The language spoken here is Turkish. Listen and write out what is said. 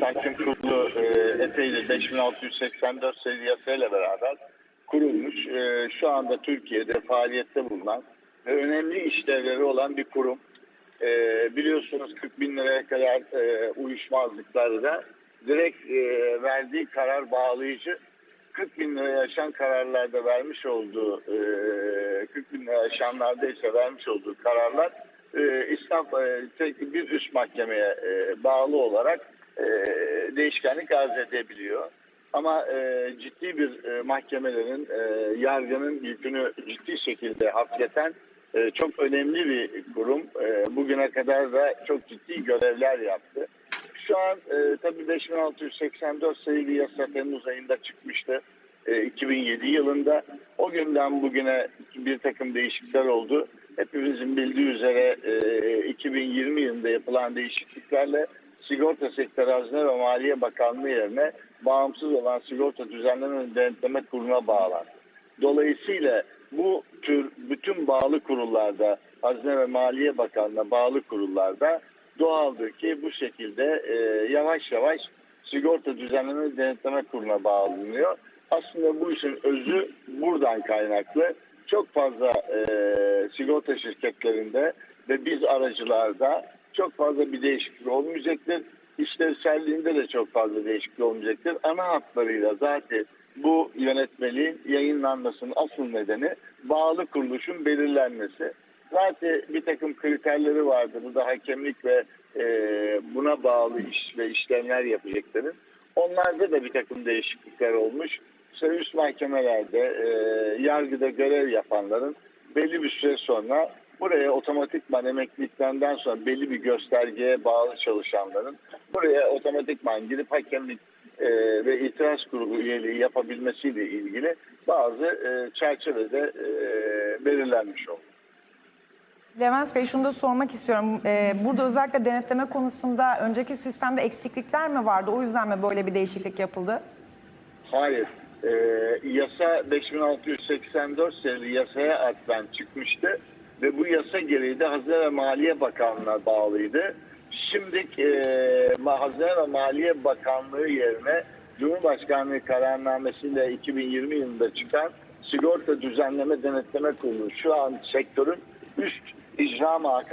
Tahkim kurulu e, epeydir 5684 sayılı yasayla beraber kurulmuş. E, şu anda Türkiye'de faaliyette bulunan ve önemli işlevleri olan bir kurum. E, biliyorsunuz 40 bin liraya kadar e, uyuşmazlıklarda direkt e, verdiği karar bağlayıcı 40 bin liraya aşan kararlarda vermiş olduğu e, 40 bin liraya aşanlarda ise vermiş olduğu kararlar e, İslam e, tek bir üst mahkemeye e, bağlı olarak e, değişkenlik arz edebiliyor. Ama e, ciddi bir mahkemelerin yargının yükünü ciddi şekilde hafifleten çok önemli bir kurum. Bugüne kadar da çok ciddi görevler yaptı. Şu an e, tabii 5684 sayılı yasa Temmuz ayında çıkmıştı. E, 2007 yılında. O günden bugüne bir takım değişiklikler oldu. Hepimizin bildiği üzere e, 2020 yılında yapılan değişikliklerle Sigorta Sektörü Hazine ve Maliye Bakanlığı yerine bağımsız olan Sigorta Düzenleme ve Denetleme Kurulu'na bağlandı. Dolayısıyla bu tür bütün bağlı kurullarda, Hazine ve Maliye Bakanlığı'na bağlı kurullarda doğaldır ki bu şekilde e, yavaş yavaş Sigorta Düzenleme Denetleme Kurulu'na bağlanıyor. Aslında bu işin özü buradan kaynaklı. Çok fazla e, sigorta şirketlerinde ve biz aracılarda çok fazla bir değişiklik olmayacaktır. İşlevselliğinde de çok fazla değişiklik olmayacaktır. Ana hatlarıyla zaten bu yönetmeliğin yayınlanmasının asıl nedeni bağlı kuruluşun belirlenmesi. Zaten bir takım kriterleri vardı. Bu da hakemlik ve e, buna bağlı iş ve işlemler yapacakların. Onlarda da bir takım değişiklikler olmuş. İşte üst mahkemelerde e, yargıda görev yapanların belli bir süre sonra buraya otomatikman emeklilikten sonra belli bir göstergeye bağlı çalışanların buraya otomatikman girip hakemlik e, ve itiraz kurulu üyeliği yapabilmesiyle ilgili bazı e, çerçevede e, belirlenmiş oldu. Levent Bey şunu da sormak istiyorum. Ee, burada özellikle denetleme konusunda önceki sistemde eksiklikler mi vardı? O yüzden mi böyle bir değişiklik yapıldı? Hayır. Ee, yasa 5684 sayılı yasaya atfen çıkmıştı ve bu yasa gereği de Hazine ve Maliye Bakanlığı'na bağlıydı. Şimdi e, Hazine ve Maliye Bakanlığı yerine Cumhurbaşkanlığı kararnamesiyle 2020 yılında çıkan Sigorta Düzenleme Denetleme Kurulu şu an sektörün üst icra makamı